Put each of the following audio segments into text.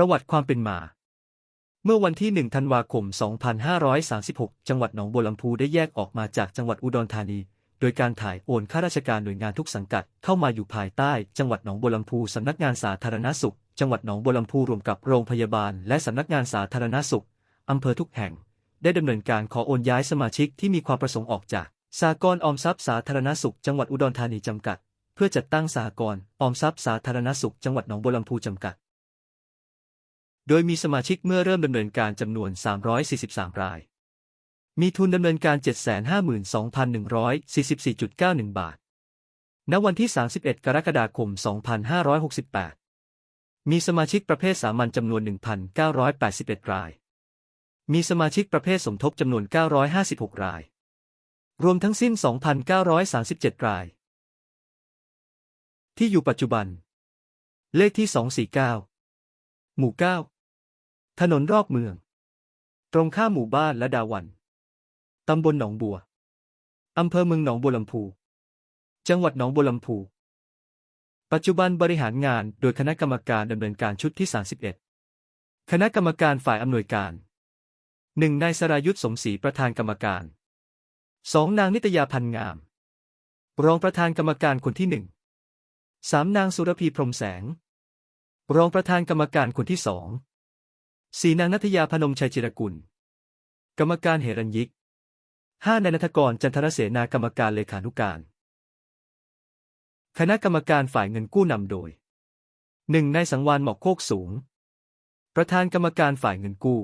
ประวัติความเป็นมา เมื่อวันที่ 1 ธันวาคม 2536 จังหวัดหนองบัวลำพูได้แยกออกมาจากจังหวัดอุดรธานี โดยการถ่ายโอนข้าราชการหน่วยงานทุกสังกัดเข้ามาอยู่ภายใต้ จังหวัดหนองบัวลำพูสำนักงานสาธารณสุข จังหวัดหนองบัวลำพูรวมกับโรงพยาบาล และสำนักงานสาธารณสุขอำเภอทุกแห่ง ได้ดำเนินการขอโอนย้ายสมาชิกที่มีความประสงค์ออกจากสากลออมทรัพย์สาธารณสุข จังหวัดอุดรธานีจำกัด เพื่อจัดตั้งสากลออมทรัพย์สาธารณสุข จังหวัดหนองบัวลำพูจำกัด โดยมีสมาชิกเมื่อเริ่มดำเนินการจำนวน 343 ราย มีทุนดำเนินการ 752,144.91 บาท ณ วันที่ 31 กรกฎาคม 2568 มีสมาชิกประเภทสามัญจำนวน 1,981 ราย มีสมาชิกประเภทสมทบจำนวน 956 ราย รวมทั้งสิ้น 2,937 ราย ที่อยู่ปัจจุบัน เลขที่ 249 หมู่ 9 ถนนรอบเมือง ตรงข้ามหมู่บ้านและดาวัน ตำบลหนองบัว อำเภอเมืองหนองบัวลำพู จังหวัดหนองบัวลำพู ปัจจุบันบริหารงานโดยคณะกรรมการดำเนินการชุดที่ 31 คณะกรรมการฝ่ายอำนวยการ 1. นายสรายุทธสมศรีประธานกรรมการ 2. นางนิตยาพันงาม รองประธานกรรมการคนที่1 3. นางสุรพีพรมแสง รองประธานกรรมการคนที่สอง สี่นางนัทยาพนมชัยจิรกุล กรรมการเหรัญยิกห้านายนัทกรจันทรเสนากรรมการเลขานุการ คณะกรรมการฝ่ายเงินกู้นำโดยหนึ่งนายสังวานหมอกโคกสูง ประธานกรรมการฝ่ายเงินกู้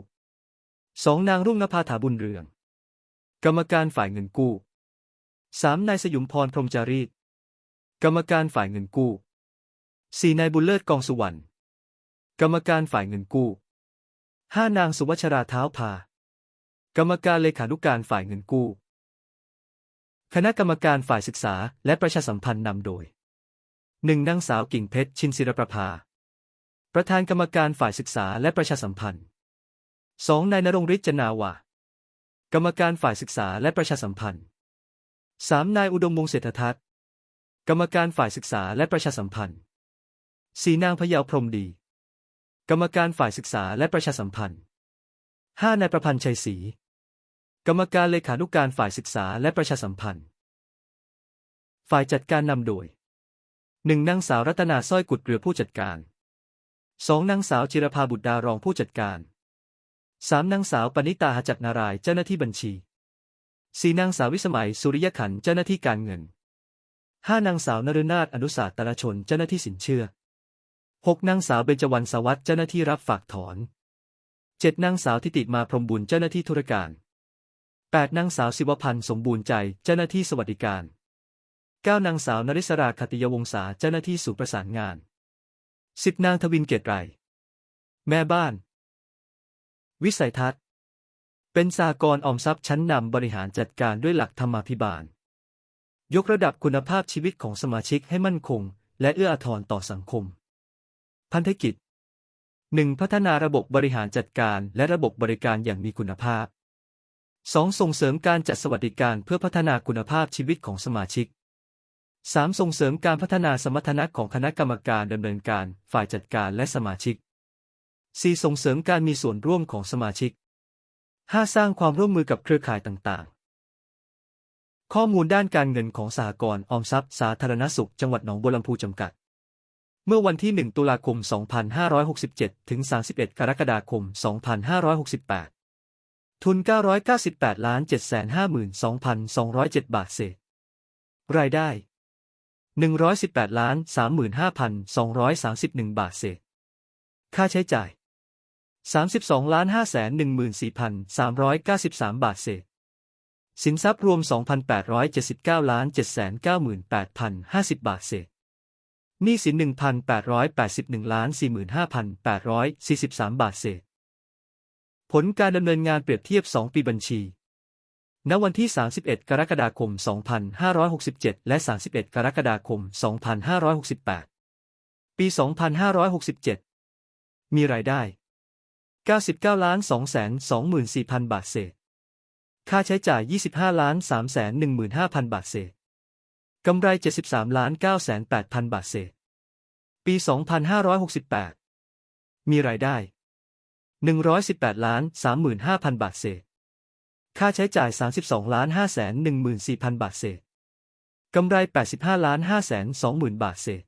สองนางรุ่งนภาถาบุญเรือง กรรมการฝ่ายเงินกู้สามนายสยุมพรพรมจารีต กรรมการฝ่ายเงินกู้สี่นายบุญเลิศกองสุวรรณ กรรมการฝ่ายเงินกู้ ห้านางสุวัชราเท้าพา กรรมการเลขานุการฝ่ายเงินกู้ คณะกรรมการฝ่ายศึกษาและประชาสัมพันธ์นำโดยหนึ่งนางสาวกิ่งเพชรชินศิรประภา ประธานกรรมการฝ่ายศึกษาและประชาสัมพันธ์สองนายนรงฤทธิ์จนาวากรรมการฝ่ายศึกษาและประชาสัมพันธ์สามนายอุดมวงเศรษฐทัศน์ กรรมการฝ่ายศึกษาและประชาสัมพันธ์สีนางพยาวพรมดี กรรมการฝ่ายศึกษาและประชาสัมพันธ์ห้านายประพันธ์ชัยศรี กรรมการเลขานุการฝ่ายศึกษาและประชาสัมพันธ์ ฝ่ายจัดการนำโดยหนึ่งนางสาวรัตนาสร้อยกุดเรือผู้จัดการสองนางสาวจิรภาบุตรดารองผู้จัดการสามนางสาวปณิตาหจักนารายเจ้าหน้าที่บัญชีสี่นางสาววิสมัยสุริยขันเจ้าหน้าที่การเงินห้านางสาวนฤนาถอนุสาตรชนเจ้าหน้าที่สินเชื่อ หกนางสาวเบญจวรรณสวัสดิ์เจ้าหน้าที่รับฝากถอนเจ็ดนางสาวทิติมาพรมบุญเจ้าหน้าที่ธุรการแปดนางสาวศิวพันธ์สมบูรณ์ใจเจ้าหน้าที่สวัสดิการเก้านางสาวนริศราคติยวงศาเจ้าหน้าที่สูประสานงานสิบนางทวินเกตไร แม่บ้าน วิสัยทัศน์ เป็นสากลออมทรัพย์ชั้นนำบริหารจัดการด้วยหลักธรรมาภิบาล ยกระดับคุณภาพชีวิตของสมาชิกให้มั่นคง และเอื้ออาทรต่อสังคม พันธกิจ 1. พัฒนาระบบบริหารจัดการและระบบบริการอย่างมีคุณภาพ 2. ส่งเสริมการจัดสวัสดิการเพื่อพัฒนาคุณภาพชีวิตของสมาชิก 3. ส่งเสริมการพัฒนาสมรรถนะของคณะกรรมการดำเนินการ ฝ่ายจัดการและสมาชิก 4. ส่งเสริมการมีส่วนร่วมของสมาชิก 5. สร้างความร่วมมือกับเครือข่ายต่างๆ ข้อมูลด้านการเงินของสหกรณ์ออมทรัพย์สาธารณสุขจังหวัดหนองบัวลำพูจำกัด เมื่อวันที่ 1 ตุลาคม 2567 ถึง 31 กรกฎาคม 2568 ทุน 998ล้าน752,207 บาทเศษ รายได้ 118ล้าน35,231 บาทเศษ ค่าใช้จ่าย 32ล้าน514,393 บาทเศษ สินทรัพย์รวม 2,879ล้าน798,050 บาทเศษ นี้สิน 1,881ล้าน45,843 บาทเศษ ผลการดำเนินงานเปรียบเทียบ 2 ปีบัญชี ณ วันที่ 31 กรกฎาคม 2567 และ 31 กรกฎาคม 2568 ปี 2567 มีรายได้ 99ล้าน224,000 บาทเศษ ค่าใช้จ่าย 25ล้าน315,000 บาทเศษกำไร 73 ล้าน 9 8 0 0 0 บาทเศษ ปี 2568 มีรายได้ 118 ล้าน 35,000 บาทเศษ ค่าใช้จ่าย 32 ล้าน 5 1 4 0 0 0 บาทเศษ กำไร 85 ล้าน 5 2 0 0 0 0 บาทเศษ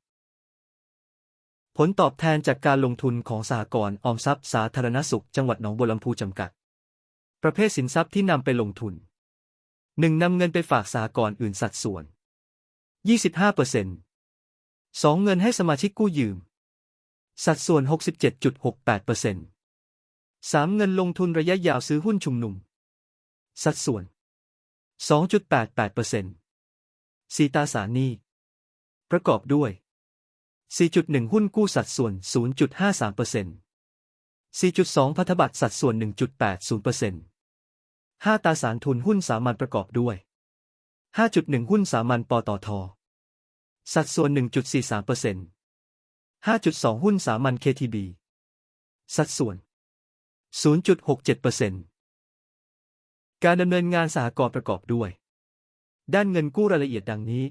ผลตอบแทนจากการลงทุนของสหกรณ์ออมทรัพย์สาธารณสุขจังหวัดหนองบัวลำพูจำกัด ประเภทสินทรัพย์ที่นำไปลงทุน 1. นำเงินไปฝากสหกรณ์อื่นสัดส่วน 25% 2. เงินให้สมาชิกกู้ยืม สัดส่วน 67.68% 3. เงินลงทุนระยะยาวซื้อหุ้นชุมนุม สัดส่วน 2.88% 4. ตราสารหนี้ ประกอบด้วย 4.1 หุ้นกู้สัดส่วน 0.53% 4.2 พันธบัตรสัดส่วน 1.80% 5 ตราสารทุนหุ้นสามัญประกอบด้วย 5.1 หุ้นสามัญปตท สัดส่วน 1.43% 5.2 หุ้นสามัญ KTB สัดส่วน 0.67%การดำเนินงานสหกรณ์ประกอบด้วย ด้านเงินกู้รายละเอียดดังนี้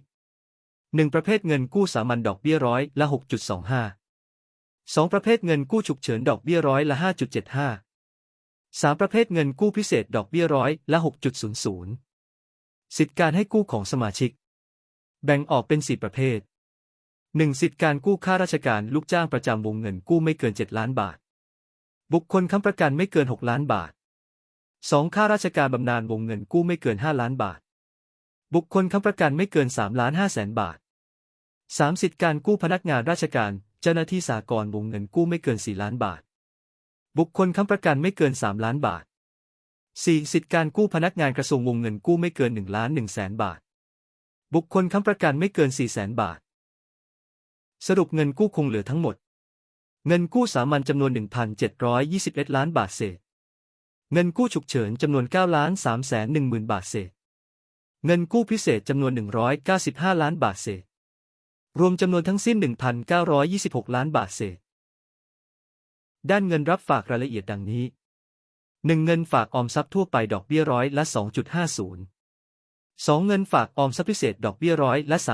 1. ประเภทเงินกู้สามัญดอกเบี้ยร้อยละ 6.25 2. ประเภทเงินกู้ฉุกเฉินดอกเบี้ยร้อยละ 5.75 3. ประเภทเงินกู้พิเศษดอกเบี้ยร้อยละ 6.00 สิทธิการให้กู้ของสมาชิก แบ่งออกเป็น4ประเภท 1. สิทธิการกู้ค่าราชการลูกจ้างประจำวงเงินกู้ไม่เกิน 7 ล้านบาท บุคคลค้ำประกันไม่เกิน 6 ล้านบาท 2. ค่าราชการบำนาญวงเงินกู้ไม่เกิน 5 ล้านบาท บุคคลค้ำประกันไม่เกิน 3 ล้าน5แสนบาท 3. สิทธิการกู้พนักงานราชการ เจ้าหน้าที่สากลวงเงินกู้ไม่เกิน 4 ล้านบาท บุคคลค้ำประกันไม่เกิน 3 ล้านบาท 4. สิทธิการกู้พนักงานกระทรวงวงเงินกู้ไม่เกิน1ล้าน1แสนบาท บุคคลค้ำประกันไม่เกิน4แสนบาท สรุปเงินกู้คงเหลือทั้งหมด เงินกู้สามัญจำนวน 1,721 ล้านบาทเศษ เงินกู้ฉุกเฉินจำนวน9ล้าน3แสน1หมื่นบาทเศษ เงินกู้พิเศษจำนวน 195 ล้านบาทเศษ รวมจำนวนทั้งสิ้น 1,926 ล้านบาทเศษ ด้านเงินรับฝากรายละเอียดดังนี้ 1. เงินฝากออมทรัพย์ทั่วไปดอกเบี้ยร้อยละ 2.50 2. เงินฝากออมทรัพย์พิเศษดอกเบี้ยร้อยละ3.00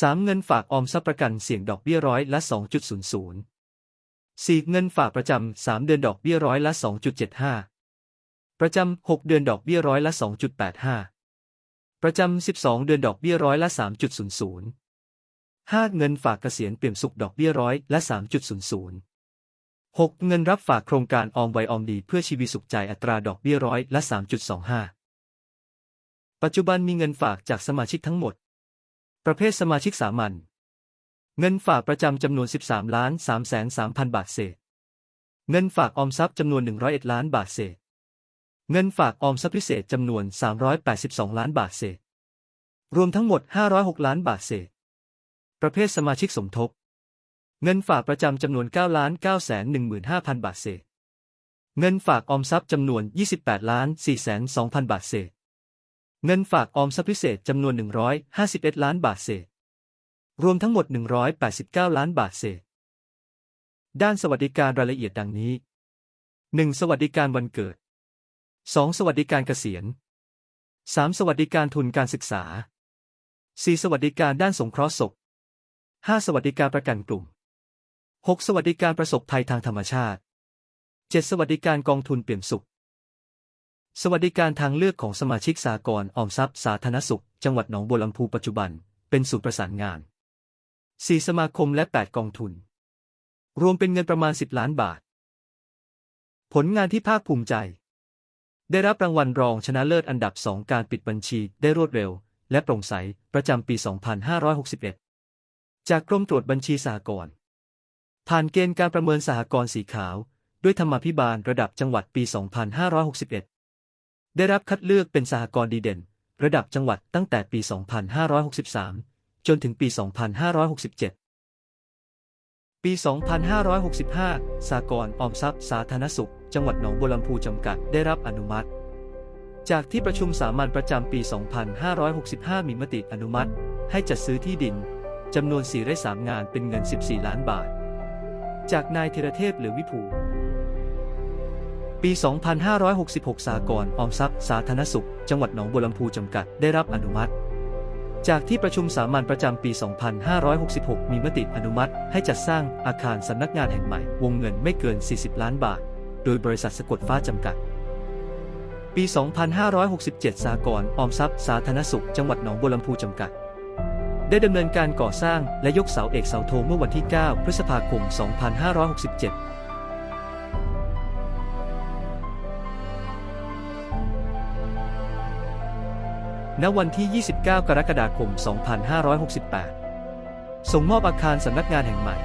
3. เงินฝากออมทรัพย์ประกันเสี่ยงดอกเบี้ยร้อยละ 2.00 4. เงินฝากประจำ 3 เดือนดอกเบี้ยร้อยละ 2.75 ประจำ 6 เดือนดอกเบี้ยร้อยละ 2.85 ประจำ 12 เดือนดอกเบี้ยร้อยละ 3.00 5. เงินฝากเกษียณเปี่ยมสุขดอกเบี้ยร้อยละ 3.00 6. เงินรับฝากโครงการออมไวออมดีเพื่อชีวิตสุขใจอัตราดอกเบี้ยร้อยละ 3.25 ปัจจุบันมีเงินฝากจากสมาชิกทั้งหมด ประเภทสมาชิกสามัญ เงินฝากประจำจำนวน 13ล้าน3แสน3พันบาทเศษ เงินฝากออมทรัพย์จำนวน 101 ล้านบาทเศษ เงินฝากออมทรัพย์พิเศษจำนวน 382 ล้านบาทเศษ รวมทั้งหมด 506 ล้านบาทเศษ ประเภทสมาชิกสมทบ เงินฝากประจำจำนวน9ล้าน9แสน15,000 บาทเศษ เงินฝากออมทรัพย์จำนวน 28ล้าน4แสน2,000 บาทเศษ เงินฝากออมทรัพย์พิเศษจำนวน 151 ล้านบาทเศษ รวมทั้งหมด 189 ล้านบาทเศษ ด้านสวัสดิการรายละเอียดดังนี้ 1. สวัสดิการวันเกิด 2. สวัสดิการเกษียณ 3. สวัสดิการทุนการศึกษา 4. สวัสดิการด้านสงเคราะห์ศพ 5. สวัสดิการประกันกลุ่ม 6. สวัสดิการประสบภัยทางธรรมชาติ 7. สวัสดิการกองทุนเปี่ยมสุข สวัสดิการทางเลือกของสมาชิกสากลออมทรัพย์สาธารณสุข จังหวัดหนองบัวลำพูปัจจุบัน เป็นศูนย์ประสานงาน 4 สมาคมและ 8 กองทุน รวมเป็นเงินประมาณ 10 ล้านบาท ผลงานที่ภาคภูมิใจ ได้รับรางวัลรองชนะเลิศอันดับ 2 การปิดบัญชีได้รวดเร็ว และโปร่งใสประจำปี 2561 จากกรมตรวจบัญชีสหกรณ์ผ่านเกณฑ์การประเมินสหกรณ์สีขาว ด้วยธรรมาภิบาลระดับจังหวัดปี 2561 ได้รับคัดเลือกเป็นสหกรณ์ดีเด่น ระดับจังหวัดตั้งแต่ปี 2563 จนถึงปี 2567 ปี 2565 สากลออมทรัพย์สาธารณสุข จังหวัดหนองบัวลำพูจำกัดได้รับอนุมัติ จากที่ประชุมสามัญประจำปี 2565 มีมติอนุมัติ ให้จัดซื้อที่ดินจำนวน4ไร่3งานเป็นเงิน 14 ล้านบาท จากนายเทระเทพเหลือวิภู ปี 2566 สากลออมทรัพย์ สาธารณสุข จังหวัดหนองบัวลำพูจำกัด ได้รับอนุมัติ จากที่ประชุมสามัญประจำปี 2566 มีมติอนุมัติ ให้จัดสร้างอาคารสำนักงานแห่งใหม่ วงเงินไม่เกิน 40 ล้านบาท โดยบริษัทสะกดฟ้าจำกัด ปี 2567 สากลออมทรัพย์ สาธารณสุข จังหวัดหนองบัวลำพูจำกัดได้ดำเนินการก่อสร้างและยกเสาเอกเสาโทเมื่อวันที่ 9 พฤษภาคม 2567 ณวันที่ 29 กรกฎาคม 2568 ส่งมอบอาคารสำนักงานแห่งใหม่